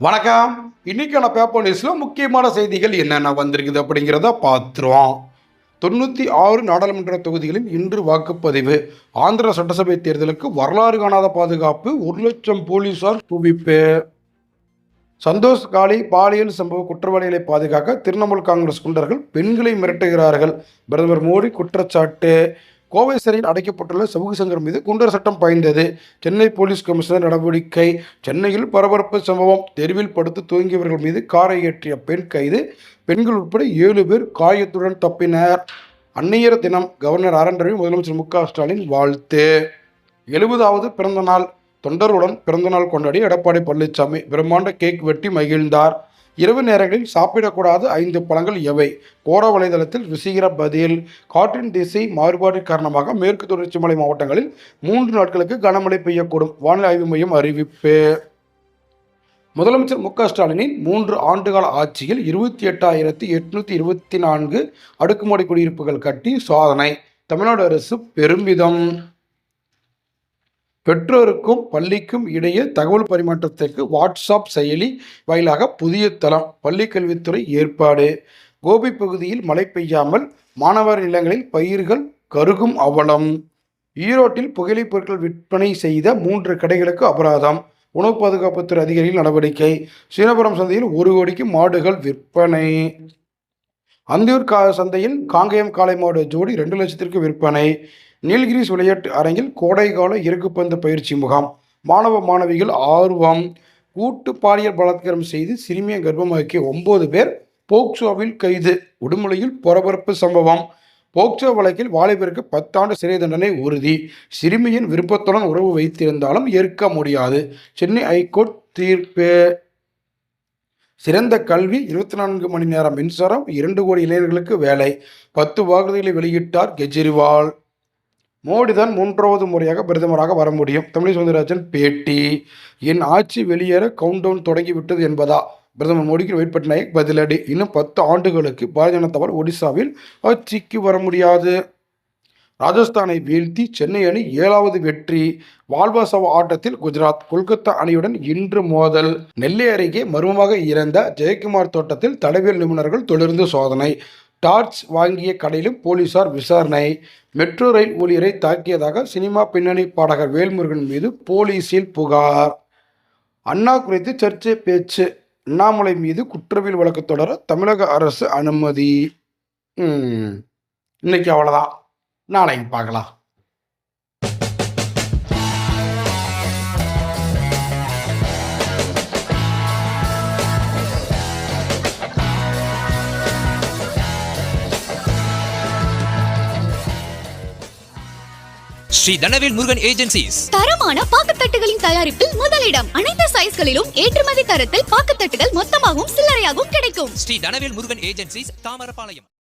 வணக்கம். இன்றைக்கான பேப்பர் நியூஸில் முக்கியமான செய்திகள் என்னென்ன வந்திருக்குது அப்படிங்கிறத பார்த்துருவோம். தொண்ணூற்றி ஆறு நாடாளுமன்ற தொகுதிகளில் இன்று வாக்குப்பதிவு. ஆந்திர சட்டசபை தேர்தலுக்கு வரலாறு காணாத பாதுகாப்பு ஒரு லட்சம் போலீசார் குவிப்பு. சந்தோஷ் காலி பாலியல் சம்பவ குற்றவாளிகளை பாதுகாக்க திரிணாமுல் காங்கிரஸ் குண்டர்கள் பெண்களை மிரட்டுகிறார்கள். பிரதமர் மோடி குற்றச்சாட்டு. கோவை சிறையில் அடைக்கப்பட்டுள்ள சமூக சங்கர் மீது குண்டர் சட்டம் பாய்ந்தது. சென்னை போலீஸ் கமிஷனர் நடவடிக்கை. சென்னையில் பரபரப்பு சம்பவம். தெருவில் படுத்து தூங்கியவர்கள் மீது காரை ஏற்றிய பெண் கைது. பெண்கள் உட்பட ஏழு பேர் காயத்துடன் தப்பினர். அந்நியர் தினம் கவர்னர் ஆர் என் ரவி முதலமைச்சர் மு க ஸ்டாலின் வாழ்த்து. எழுபதாவது பிறந்த நாள் தொண்டருடன் பிறந்தநாள் கொண்டாடி எடப்பாடி பழனிசாமி பிரம்மாண்ட கேக் வெட்டி மகிழ்ந்தார். இரவு நேரங்களில் சாப்பிடக்கூடாத ஐந்து பழங்கள் எவை? கோர வலைதளத்தில் ருசிகர பதில் காற்றின் திசை மாறுபாடு காரணமாக மேற்கு தொடர்ச்சி மலை மாவட்டங்களில் மூன்று நாட்களுக்கு கனமழை பெய்யக்கூடும். வானிலை ஆய்வு மையம் அறிவிப்பு. முதலமைச்சர் மு க ஸ்டாலினின் மூன்று ஆண்டுகால ஆட்சியில் இருபத்தி எட்டாயிரத்தி எட்நூற்றி இருபத்தி நான்கு அடுக்குமாடி குடியிருப்புகள் கட்டி சாதனை. தமிழ்நாடு அரசு பெருமிதம். பெற்றோருக்கும் பள்ளிக்கும் இடையே தகவல் பரிமாற்றத்திற்கு வாட்ஸ்அப் செயலி வாயிலாக புதிய தளம் பள்ளிக்கல்வித்துறை ஏற்பாடு. கோபி பகுதியில் மழை பெய்யாமல் மாணவர் நிலங்களில் பயிர்கள் கருகும் அவலம். ஈரோட்டில் புகையிலைப் பொருட்கள் விற்பனை செய்த மூன்று கடைகளுக்கு அபராதம். உணவு பாதுகாப்புத்துறை அதிகாரிகள் நடவடிக்கை. சீனபுரம் சந்தையில் ஒரு கோடிக்கு மாடுகள் விற்பனை. அந்தியூர் கா சந்தையில் காங்கேயம் காளை மாடு ஜோடி ரெண்டு லட்சத்திற்கு விற்பனை. நீலகிரிஸ் விளையாட்டு அரங்கில் கோடைகால இறக்குப்பந்து பயிற்சி முகாம். மாணவ மாணவிகள் ஆர்வம். கூட்டு பாலியல் பலாத்காரம் செய்து சிறுமியை கர்ப்பமாக்கிய ஒன்பது பேர் போக்சோவில் கைது. உடுமலையில் பரபரப்பு சம்பவம். போக்சோ வழக்கில் வாலிபருக்கு பத்தாண்டு சிறை தண்டனை உறுதி. சிறுமியின் விருப்பத்துடன் உறவு வைத்திருந்தாலும் ஏற்க முடியாது. சென்னை ஐகோர்ட் தீர்ப்பு. சிறந்த கல்வி இருபத்தி நான்கு மணி நேரம் மின்சாரம் இரண்டு கோடி இளைஞர்களுக்கு வேலை. பத்து வாக்குறுதிகளை வெளியிட்டார் கெஜ்ரிவால். மோடி தான் மூன்றாவது முறையாக பிரதமராக வர முடியும். தமிழை சவுந்தரராஜன் பேட்டி. என் ஆட்சி வெளியேற கவுண்டவுன் தொடங்கிவிட்டது என்பதா? பிரதமர் மோடிக்கு வெயிட் பட்நாயக் பதிலடி. இன்னும் பத்து ஆண்டுகளுக்கு பாரதிய ஜனதாவால் ஒடிசாவில் ஆட்சிக்கு வர முடியாது. ராஜஸ்தானை வீழ்த்தி சென்னை அணி ஏழாவது வெற்றி. வால்வாசவ ஆட்டத்தில் குஜராத் கொல்கத்தா அணியுடன் இன்று மோதல். நெல்லை அருகே மர்மமாக இறந்த ஜெயக்குமார் தோட்டத்தில் தடவியல் நிபுணர்கள் தொடர்ந்து சோதனை. டார்ச் வாங்கிய கடையிலும் போலீசார் விசாரணை. மெட்ரோ ரயில் ஊழியரை தாக்கியதாக சினிமா பின்னணி பாடகர் வேல்முருகன் மீது போலீசில் புகார். அண்ணா குறித்து சர்ச்சை பேச்சு. அண்ணாமலை மீது குற்றவியல் வழக்கு தொடர தமிழக அரசு அனுமதி. இன்னைக்கு அவ்வளோதான் நாளைக்கு பார்க்கலாம். ஸ்ரீ தனவேல் முருகன் ஏஜென்சிஸ். தரமான பாக்குத்தட்டுகளின் தயாரிப்பில் முதலிடம். அனைத்து சைஸ்களிலும் ஏற்றுமதி தரத்தில் பாக்குத்தட்டுகள் மொத்தமாகவும் சில்லறையாகவும் கிடைக்கும். ஸ்ரீ தனவேல் முருகன் ஏஜென்சிஸ் தாமரபாளையம்.